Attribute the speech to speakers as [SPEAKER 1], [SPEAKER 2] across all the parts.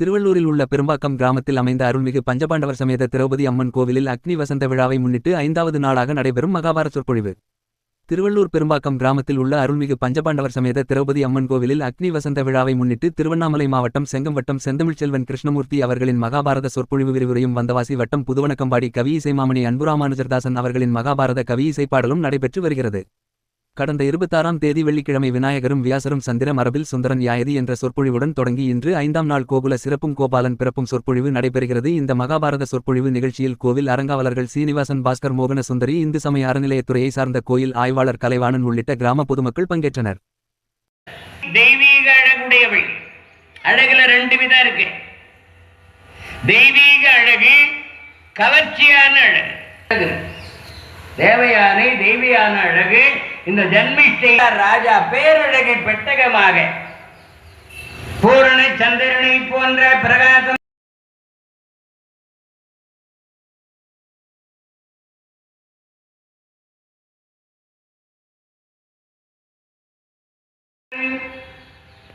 [SPEAKER 1] திருவள்ளூரில் உள்ள பெரும்பாக்கம் கிராமத்தில் அமைந்த அருள்மிகு பஞ்சபாண்டவர் சமேத திரௌபதி அம்மன் கோவிலில் அக்னி வசந்த விழாவை முன்னிட்டு ஐந்தாவது நாளாக நடைபெறும் மகாபாரத சொற்பொழிவு. திருவள்ளூர் பெரும்பாக்கம் கிராமத்தில் உள்ள அருள்மிகு பஞ்சபாண்டவர் சமேத திரௌபதி அம்மன் கோவிலில் அக்னி வசந்த விழாவை முன்னிட்டு திருவண்ணாமலை மாவட்டம் செங்கம்வட்டம் செந்தமிழ்ச்செல்வன் கிருஷ்ணமூர்த்தி அவர்களின் மகாபாரத சொற்பொழிவு விரிவுரையும் வந்தவாசி வட்டம் புதுவணக்கம்பாடி கவி இசைமாமணி அன்புராமானுஜர்தாசன் அவர்களின் மகாபாரத கவி இசைப்பாடலும் நடைபெற்று வருகிறது. கடந்த இருபத்தாறாம் தேதி வெள்ளிக்கிழமை விநாயகரும் வியாசரும் சந்திர மரபில் சுந்தரன் யாயதி என்ற சொற்பொழிவுடன் தொடங்கி இன்று ஐந்தாம் நாள் கோகுல சிறப்பும் கோபாலன் பிறப்பும் சொற்பொழிவு நடைபெறுகிறது. இந்த மகாபாரத சொற்பொழிவு நிகழ்ச்சியில் கோவில் அரங்காவலர்கள் சீனிவாசன் பாஸ்கர் மோகன சுந்தரி இந்து சமய அறநிலையத்துறையை சார்ந்த கோயில் ஆய்வாளர் கலைவாணன் உள்ளிட்ட கிராம பொதுமக்கள் பங்கேற்றனர்.
[SPEAKER 2] தெய்வீக அழகுடையவள். அழகுல ரெண்டு விதம் இருக்கு. தெய்வீக அழகு கவர்ச்சியான அழகு. அழகு. தெய்வியான அழகு இந்த ஜன்மிஷ்டை ராஜா பேரழகை பெட்டகமாக பூரண சந்திரனை போன்ற பிரகாசம்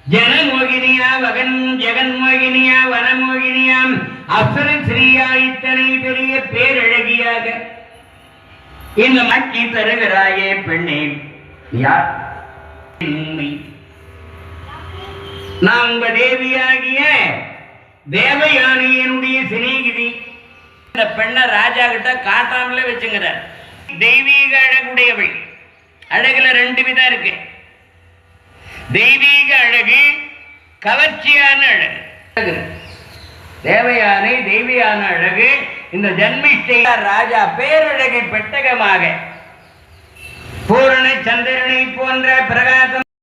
[SPEAKER 2] ஜனமோகினியா வகன் ஜெகன்மோகினியா வனமோகினியாம். அப்சர ஸ்ரீயா இத்தனை பெரிய பேரழகியாக இந்த மட்டி தருகிறாயே பெண்ணே யார் உண்மை நான் உங்க தேவியாகிய தேவயானியனுடைய சிநேகிதி இந்த பெண்ணை ராஜா கிட்ட காட்டாமலே வச்சுங்கிறார் தெய்வீக அழகுடையவள் அழகுல ரெண்டு விதம் இருக்கு தெய்வீக அழகு கவர்ச்சியான அழகு அழகு. தெய்வியான அழகு இந்த ஜன்மிஷ்டை ராஜா பேரழகை பெட்டகமாக பூரண சந்திரனை போன்ற பிரகாசம்